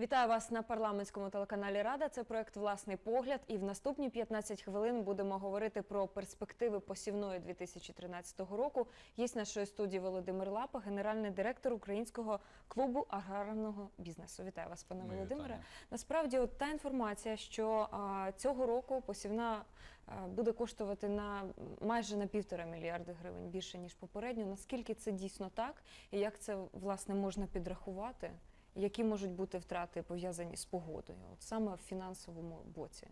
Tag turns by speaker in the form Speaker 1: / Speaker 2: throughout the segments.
Speaker 1: Вітаю вас на парламентському телеканалі Рада. Це проект Власний погляд. І в наступні 15 хвилин будемо говорити про перспективи посівної 2013 року. Є з нашої студії Володимир Лапа, генеральний директор Українського клубу аграрного бізнесу. Вітаю вас, пане
Speaker 2: Мої
Speaker 1: Володимире. Насправді, от та інформація, що а, цього року посівна а, буде коштувати на майже на півтора мільярди гривень більше ніж попередньо. Наскільки це дійсно так, і як це власне можна підрахувати? Які можуть бути втрати пов'язані з погодою, от саме в фінансовому боці?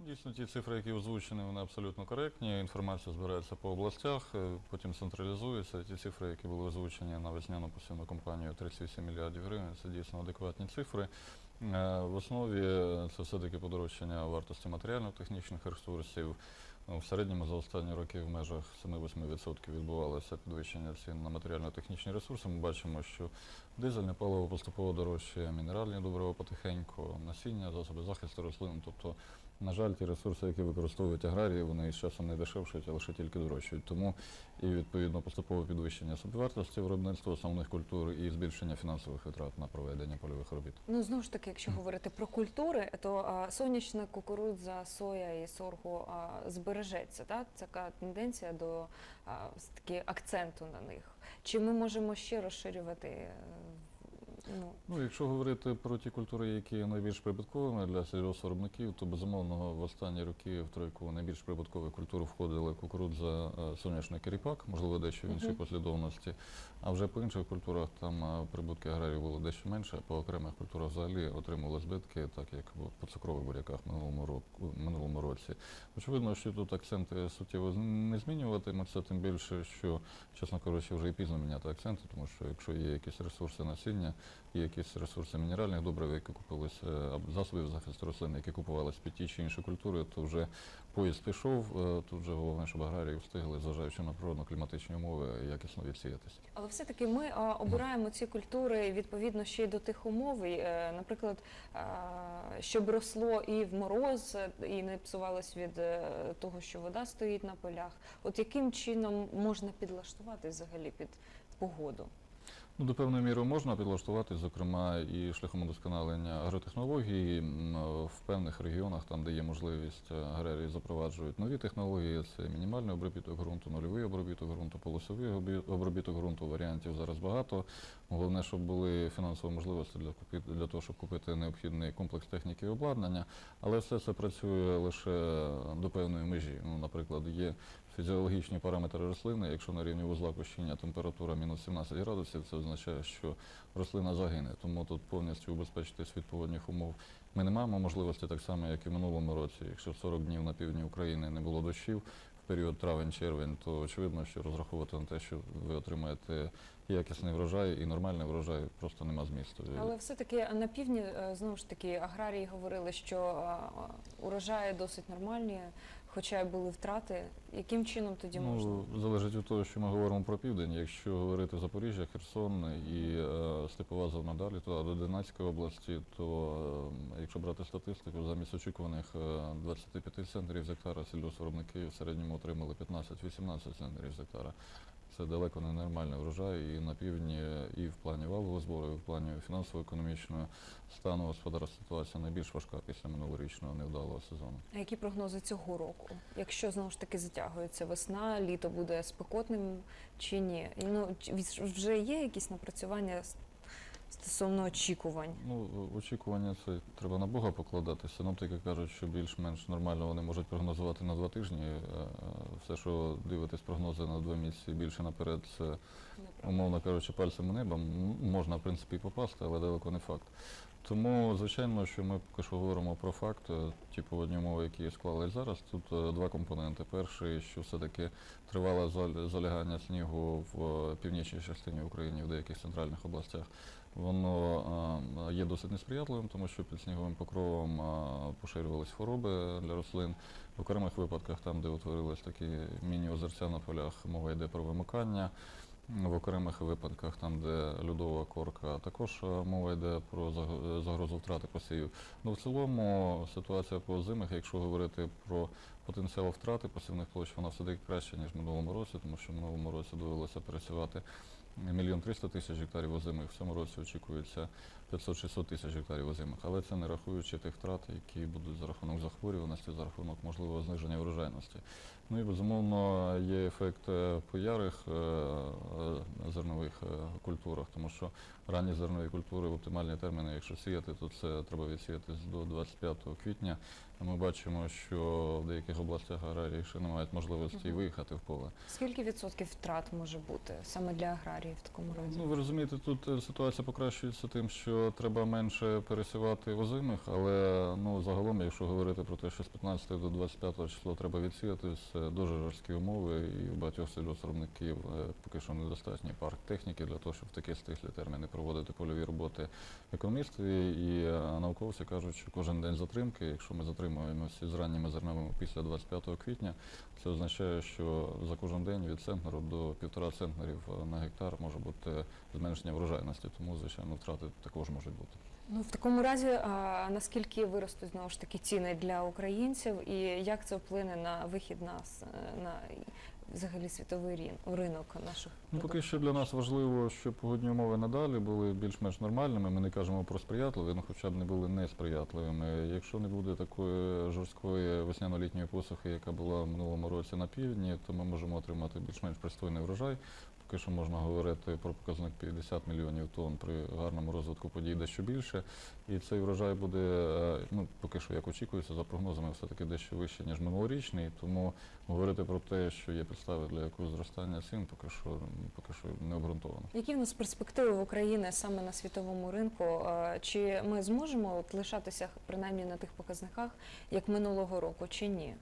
Speaker 2: Дійсно, ті цифри, які озвучені, вони абсолютно коректні. Інформація збирається по областях, е, потім централізується. Ті цифри, які були озвучені на весняну посівну кампанію 38 мільярдів гривень, це дійсно адекватні цифри. Е, В основі е, це все-таки подорожчання вартості матеріально-технічних ресурсів. Ну, В середньому за останні роки в межах 7-8% відбувалося підвищення цін на матеріально-технічні ресурси. Ми бачимо, що дизельне паливо поступово дорожчає, мінеральні добрива потихеньку, насіння, засоби захисту рослин. Тобто, на жаль, ті ресурси, які використовують аграрії, вони з часом не дешевшують, а лише тільки дорожчають. Тому і відповідно поступове підвищення собівартості виробництва основних культур і збільшення фінансових витрат на проведення польових робіт.
Speaker 1: Ну знову ж таки, якщо говорити про культури, то а, сонячна кукурудза, соя і сорго а, збережеться. Так? Така тенденція до а, таки акценту на них. Чи ми можемо ще розширювати? Ну,
Speaker 2: Ну, якщо говорити про ті культури, які є найбільш прибутковими для сільгоспвиробників, то безумовно в останні роки в тройку найбільш прибуткових культур входили кукурудза, е, соняшник і ріпак, можливо, дещо в іншій послідовності. А вже по інших культурах там е, прибутки аграрів було дещо менше, по окремих культурах взагалі отримували збитки, так як по цукрових буряках минулому року минулому році. Очевидно, що тут акценти суттєво не змінюватимуться, тим більше, що, чесно кажучи, вже і пізно міняти акценти, тому що якщо є якісь ресурси насіння, є якісь ресурси мінеральних добрив, які купилися, засобів захисту рослин, які купувалися під ті чи інші культури, то вже поїзд пішов. е, Тут вже головне, щоб аграрії встигли, зважаючи на природно-кліматичні умови, якісно відсіятися.
Speaker 1: Але все-таки ми а, обираємо ці культури відповідно ще й до тих умов, і, е, наприклад, щоб росло і в мороз, е, і не псувалось від е, того, що вода стоїть на полях. От яким чином можна підлаштувати взагалі під погоду?
Speaker 2: Ну, до певної міри можна підлаштувати, зокрема, і шляхом удосконалення агротехнологій в певних регіонах, там, де є можливість, е, аграрії запроваджують нові технології. Це мінімальний обробіток ґрунту, нульовий обробіток ґрунту, полосовий обробіток ґрунту. Варіантів зараз багато. Головне, щоб були фінансові можливості для купити для того, щоб купити необхідний комплекс техніки і обладнання. Але все це працює лише до певної межі. Ну, наприклад, є фізіологічні параметри рослини. Якщо на рівні вузла кущення температура мінус 17 градусів, це означає, що рослина загине. Тому тут повністю убезпечитись від погодних умов ми не маємо можливості так само, як і в минулому році. Якщо 40 днів на півдні України не було дощів в період травень-червень, то очевидно, що розраховувати на те, що ви отримаєте якісний врожай і нормальний врожай, просто нема змісту.
Speaker 1: Але все-таки на півдні е, знову ж таки аграрії говорили, що урожаї досить нормальні, хоча й були втрати. Яким чином тоді можна?
Speaker 2: Ну, залежить від того, що ми говоримо про південь. Якщо говорити Запоріжжя, Херсон і е, Степова зона далі, то до Донецької області, то е, якщо брати статистику, замість очікуваних е, 25 центрів з гектара сільгоспвиробники в середньому отримали 15-18 центрів з гектара. Це далеко не нормальний врожай і на півдні, і в плані валового збору, і в плані фінансово-економічного стану господарства ситуація найбільш важка після минулорічного невдалого сезону.
Speaker 1: А які прогнози цього року? Якщо знову ж таки затягується весна, літо буде спекотним чи ні? Ну вже є якісь напрацювання стосовно очікувань?
Speaker 2: Ну, очікування це треба на Бога покладати. Синоптики кажуть, що більш-менш нормально вони можуть прогнозувати на два тижні. Е, е, Все, що дивитись прогнози на два місяці більше наперед, це, умовно кажучи, пальцем у небо. Можна, в принципі, і попасти, але далеко не факт. Тому, звичайно, що ми поки що говоримо про факт, е, ті погодні умови, які склались зараз. Тут е, два компоненти. Перший, що все-таки тривале залягання снігу в е, північній частині України, в деяких центральних областях, воно е, є досить несприятливим, тому що під сніговим покровом е, поширювались хвороби для рослин. В окремих випадках, там, де утворились такі міні-озерця на полях, мова йде про вимикання. В окремих випадках, там, де льодова корка, також е, мова йде про заг- загрозу втрати посівів. Ну, в цілому ситуація по озимих, якщо говорити про потенціал втрати посівних площ, вона все-таки краще, ніж в минулому році, тому що в минулому році довелося пересівати мільйон триста тисяч гектарів озими. В цьому році очікується 500-600 тисяч гектарів озимих. Але це не рахуючи тих втрат, які будуть за рахунок захворюваності, за рахунок можливого зниження врожайності. Ну і безумовно є ефект е, по ярих е, е, зернових культурах, тому що ранні зернові культури в оптимальні терміни, якщо сіяти, то це треба відсіяти до 25 квітня. Ми бачимо, що в деяких областях аграрії ще не мають можливості виїхати в поле.
Speaker 1: Скільки відсотків втрат може бути саме для аграрії в такому разі?
Speaker 2: Ну, ви розумієте, тут ситуація покращується тим, що треба менше пересівати озимих, але ну загалом, якщо говорити про те, що з 15 до 25 числа треба відсіяти, це дуже жорсткі умови, і у багатьох сільгоспвиробників е, поки що недостатній парк техніки для того, щоб в такі стислі терміни проводити польові роботи. Економісти і е, науковці кажуть, що кожен день затримки, якщо ми затримуємося з ранніми зерновими після 25 квітня, це означає, що за кожен день від центнеру до півтора центнерів на гектар може бути зменшення врожайності, тому звичайно втрати також можуть бути.
Speaker 1: Ну в такому разі, а, наскільки виростуть знову ж таки ціни для українців, і як це вплине на вихід нас е, на взагалі світовий ринок наших
Speaker 2: Ну, поки що для нас важливо, щоб погодні умови надалі були більш-менш нормальними. Ми не кажемо про сприятливі, ну хоча б не були несприятливими. Якщо не буде такої жорсткої весняно-літньої посухи, яка була в минулому році на півдні, то ми можемо отримати більш-менш пристойний врожай. Поки що можна говорити про показник 50 мільйонів тонн при гарному розвитку подій дещо більше. І цей врожай буде, е, ну поки що, як очікується, за прогнозами, все-таки дещо вище, ніж минулорічний. Тому говорити про те, що є підстави для якогось зростання цін, поки що поки що не обґрунтовано.
Speaker 1: Які в нас перспективи в Україні саме на світовому ринку? Е, Чи ми зможемо от лишатися принаймні на тих показниках, як минулого року, чи ні?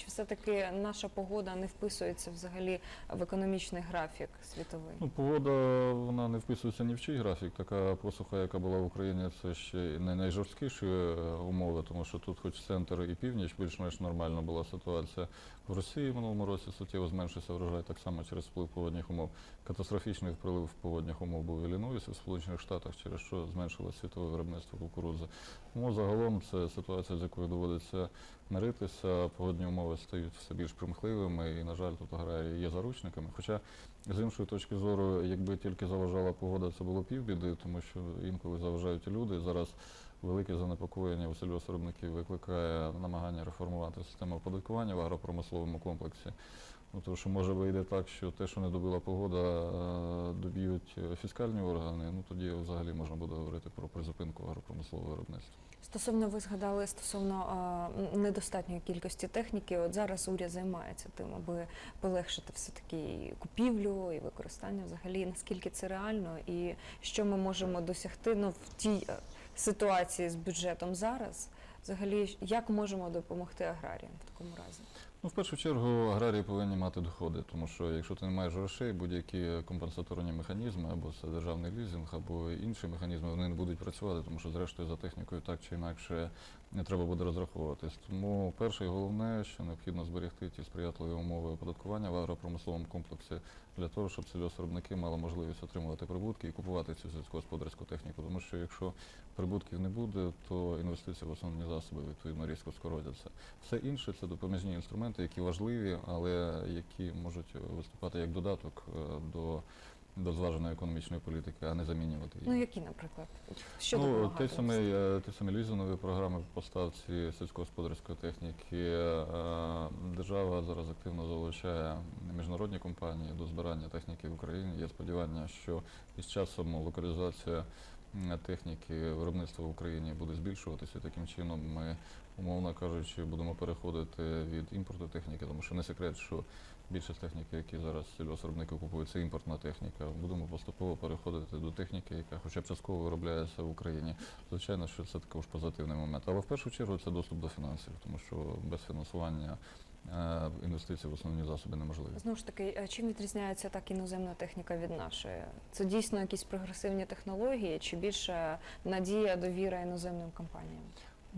Speaker 1: Чи все-таки наша погода не вписується взагалі в економічний графік світовий?
Speaker 2: Ну, погода вона не вписується ні в чий графік. Така посуха, яка була в Україні, це ще не найжорсткіші е, умови, тому що тут, хоч центр і північ, більш-менш нормальна була ситуація. В Росії в минулому році суттєво зменшився врожай так само через вплив погодних умов. Катастрофічний вплив погодних умов був в Іллінойсі в Сполучених Штатах, через що зменшилося світове виробництво кукурудзи. Тому загалом це ситуація, з якою доводиться миритися. Погодні умови стають все більш примхливими, і, на жаль, тут аграрії є заручниками. Хоча з іншої точки зору, якби тільки заважала погода, це було півбіди, тому що інколи заважають люди. Зараз велике занепокоєння у сільгоспвиробників викликає намагання реформувати систему оподаткування в агропромисловому комплексі. Ну, тому що може вийде так, що те, що не добила погода, е, доб'ють е, фіскальні органи, ну тоді взагалі можна буде говорити про призупинку агропромислового виробництва.
Speaker 1: Стосовно ви згадали стосовно а, недостатньої кількості техніки, от зараз уряд займається тим, аби полегшити все таки купівлю і використання взагалі. Наскільки це реально, і що ми можемо досягти ну, в тій е, ситуації з бюджетом зараз? Взагалі, як можемо допомогти аграріям в такому разі?
Speaker 2: Ну, в першу чергу аграрії повинні мати доходи, тому що якщо ти не маєш грошей, будь-які компенсаторні механізми, або це державний лізинг, або інші механізми, вони не будуть працювати, тому що зрештою за технікою так чи інакше не треба буде розраховуватись. Тому перше і головне, що необхідно зберегти ті сприятливі умови оподаткування в агропромисловому комплексі для того, щоб сільгоспвиробники мали можливість отримувати прибутки і купувати цю сільськогосподарську техніку. Тому що якщо прибутків не буде, то інвестиції в основні засоби відповідно різко скоротяться. Все інше це допоміжні інструменти, які важливі, але які можуть виступати як додаток е, до, до зваженої економічної політики, а не замінювати її.
Speaker 1: Ну які, наприклад, що
Speaker 2: ну,
Speaker 1: допомагає?
Speaker 2: ті самі, е, ті самі лізингові програми по поставці сільськогосподарської техніки. е, Держава зараз активно залучає міжнародні компанії до збирання техніки в Україні. Є сподівання, що із часом локалізація техніки виробництва в Україні буде збільшуватися. Таким чином ми, умовно кажучи, будемо переходити від імпорту техніки, тому що не секрет, що більшість техніки, які зараз сільгоспвиробники купують, це імпортна техніка. Будемо поступово переходити до техніки, яка хоча б частково виробляється в Україні. Звичайно, що це також позитивний момент. Але в першу чергу це доступ до фінансів, тому що без фінансування е, інвестицій в основні засоби неможливі.
Speaker 1: Знову ж таки, е, чим відрізняється так іноземна техніка від нашої? Це дійсно якісь прогресивні технології, чи більше надія, довіра іноземним компаніям?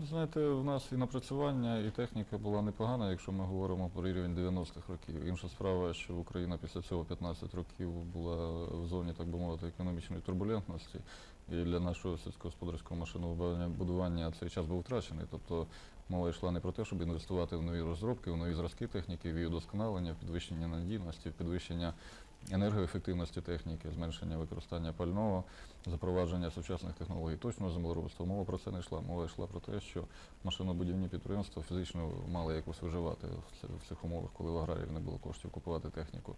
Speaker 2: Знаєте, в нас і напрацювання, і техніка була непогана, якщо ми говоримо про рівень 90-х років. Інша справа, що Україна після цього 15 років була в зоні, так би мовити, економічної турбулентності. І для нашого сільськогосподарського машинобудування цей час був втрачений. Тобто Мова йшла не про те, щоб інвестувати в нові розробки, в нові зразки техніки, в її удосконалення, в підвищення надійності, в підвищення енергоефективності техніки, зменшення використання пального, запровадження сучасних технологій точного землеробства. Мова про це не йшла. Мова йшла про те, що машинобудівні підприємства фізично мали якось виживати в цих умовах, коли в аграріїв не було коштів купувати техніку.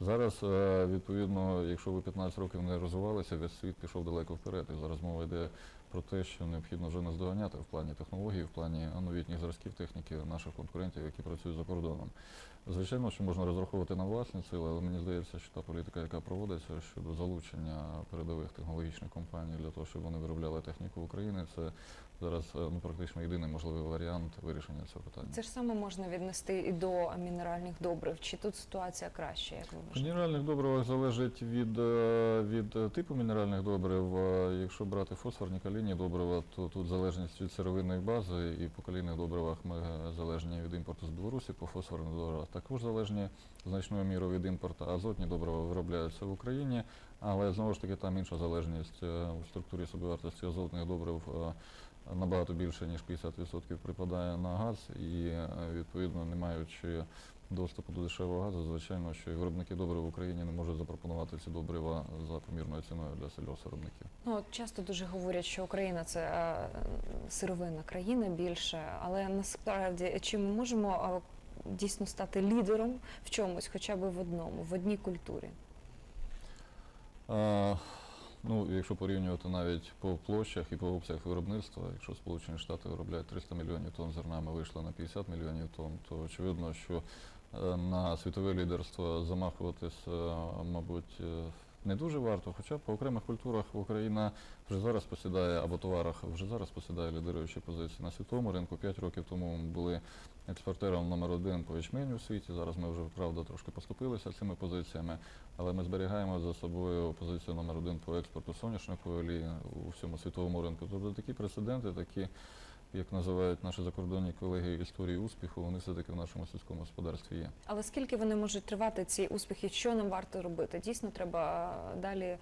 Speaker 2: Зараз, е, відповідно, якщо ви 15 років не розвивалися, весь світ пішов далеко вперед. І зараз мова йде про те, що необхідно вже наздоганяти в плані технологій, в плані новітніх зразків техніки наших конкурентів, які працюють за кордоном. Звичайно, що можна розраховувати на власні сили, але мені здається, що та політика, яка проводиться щодо залучення передових технологічних компаній для того, щоб вони виробляли техніку України, це зараз е, ну, практично єдиний можливий варіант вирішення цього питання.
Speaker 1: Це ж саме можна віднести і до мінеральних добрив. Чи тут ситуація краща, як ви вважаєте?
Speaker 2: мінеральних добривах залежить від, е, від типу мінеральних добрив. Е, Якщо брати фосфорні калійні добрива, то тут залежність від сировинної бази, і по калійних добривах ми залежні від імпорту з Білорусі, по фосфорних добривах також залежні значною мірою від імпорту. Азотні добрива виробляються в Україні, але знову ж таки там інша залежність е, у структурі собівартості азотних добрив. е, Набагато більше ніж 50% припадає на газ, і е, відповідно не маючи доступу до дешевого газу, звичайно, що і виробники добрив в Україні не можуть запропонувати ці добрива за помірною ціною для сільгоспвиробників.
Speaker 1: Ну, часто дуже говорять, що Україна це е, сировинна країна більше, але насправді чи ми можемо е, дійсно стати лідером в чомусь, хоча б в одному, в одній культурі?
Speaker 2: А, ну, якщо порівнювати навіть по площах і по обсягах виробництва, якщо Сполучені Штати виробляють 300 мільйонів тонн зерна, ми вийшли на 50 мільйонів тонн, то очевидно, що е, на світове лідерство замахуватись, е, мабуть, е, не дуже варто, хоча по окремих культурах Україна вже зараз посідає, або товарах вже зараз посідає лідируючі позиції на світовому ринку. П'ять років тому ми були експортером номер один по ячменю у світі. Зараз ми вже правда трошки поступилися цими позиціями, але ми зберігаємо за собою позицію номер один по експорту соняшникової олії у всьому світовому ринку. Тобто такі прецеденти, такі, як називають наші закордонні колеги, історії успіху, вони все-таки в нашому сільському господарстві є.
Speaker 1: Але скільки вони можуть тривати ці успіхи? Що нам варто робити? Дійсно, треба е, далі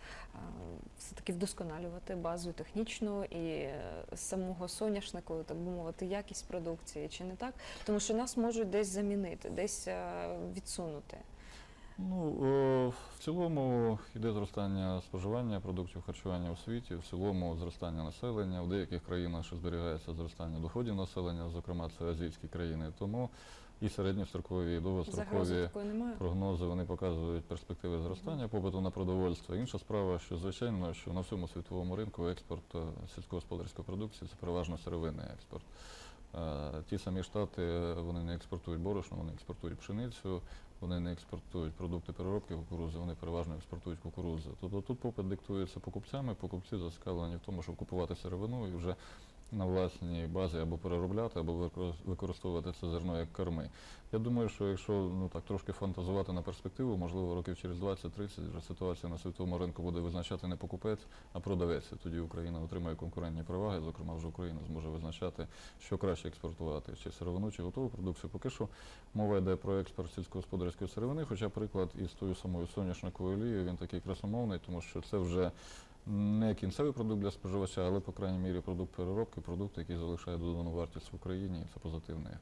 Speaker 1: все таки вдосконалювати базу технічну і е, самого соняшнику, так би мовити, якість продукції, чи не так? Тому що нас можуть десь замінити, десь е, відсунути.
Speaker 2: Ну, е, в цілому йде зростання споживання продуктів харчування у світі, в цілому зростання населення. В деяких країнах ще зберігається зростання доходів населення, зокрема це азійські країни. Тому і середньострокові, і довгострокові прогнози вони показують перспективи зростання попиту на продовольство. Інша справа, що звичайно, що на всьому світовому ринку експорт е, сільськогосподарської продукції це переважно сировинний експорт. Е, Ті самі штати вони не експортують борошно, вони експортують пшеницю, вони не експортують продукти переробки кукурузи, вони переважно експортують кукурудзу. Тобто тут попит диктується покупцями, покупці зацікавлені в тому, щоб купувати сировину і вже на власній базі або переробляти, або використовувати це зерно як корми. Я думаю, що якщо ну так трошки фантазувати на перспективу, можливо, років через 20-30 вже ситуація на світовому ринку буде визначати не покупець, а продавець. Тоді Україна отримає конкурентні переваги. Зокрема, вже Україна зможе визначати, що краще експортувати, чи сировину, чи готову продукцію. Поки що мова йде про експорт сільськогосподарської сировини, хоча приклад із тою самою соняшниковою олією, він такий красомовний, тому що це вже не кінцевий продукт для споживача, але, по крайній мірі, продукт переробки, продукт, який залишає додану вартість в Україні, і це позитивне.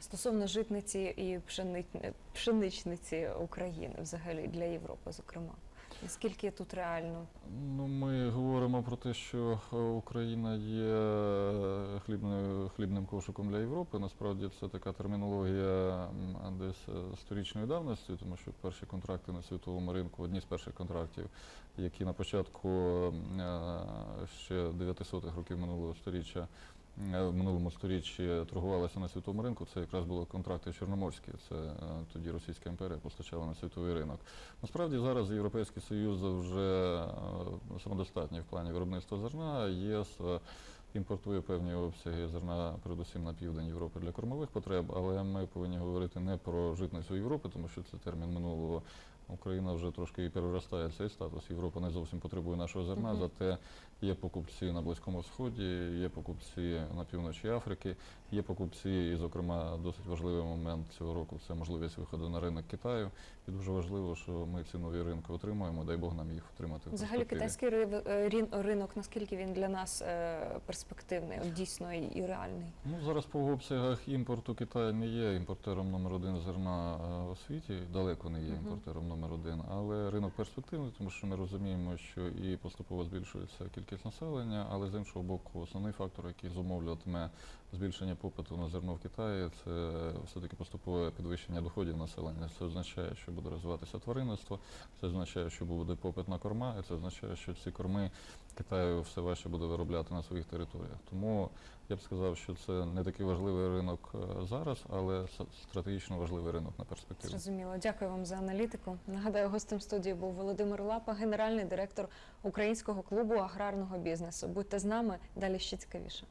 Speaker 1: Стосовно житниці і пшени- пшеничниці України, взагалі для Європи, зокрема. Наскільки тут реально?
Speaker 2: Ну, ми говоримо про те, що е, Україна є е, хлібною, хлібним кошиком для Європи. Насправді це така термінологія десь е, сторічної давності, тому що перші контракти на світовому ринку, одні з перших контрактів, які на початку ще 900-х років минулого сторіччя е, в минулому сторіччі торгувалися на світовому ринку. Це якраз були контракти чорноморські. Це е, тоді Російська імперія постачала на світовий ринок. Насправді зараз Європейський Союз вже е, самодостатній в плані виробництва зерна. ЄС е, імпортує певні обсяги зерна, передусім на південь Європи для кормових потреб, але ми повинні говорити не про житницю Європи, тому що це термін минулого. Україна вже трошки переростає цей статус. Європа не зовсім потребує нашого зерна, зате є покупці на Близькому Сході, є покупці на півночі Африки, Є покупці, і, зокрема, досить важливий момент цього року це можливість виходу на ринок Китаю. І дуже важливо, що ми ці нові ринки отримуємо. Дай Бог нам їх отримати.
Speaker 1: Взагалі китайський ринок, наскільки він для нас е, перспективний, дійсно і, реальний?
Speaker 2: Ну, зараз по обсягах імпорту Китай не є імпортером номер один зерна е, у світі, далеко не є імпортером номер один, але ринок перспективний, тому що ми розуміємо, що і поступово збільшується кількість населення, але з іншого боку, основний фактор, який зумовлюватиме збільшення попиту на зерно в Китаї, це все-таки поступове підвищення доходів населення. Це означає, що буде розвиватися тваринництво, це означає, що буде попит на корма, і це означає, що ці корми Китаю все важче буде виробляти на своїх територіях. Тому я б сказав, що це не такий важливий ринок е, зараз, але стратегічно важливий ринок на перспективу.
Speaker 1: Зрозуміло. Дякую вам за аналітику. Нагадаю, гостем студії був Володимир Лапа, генеральний директор Українського клубу аграрного бізнесу. Будьте з нами, далі ще цікавіше.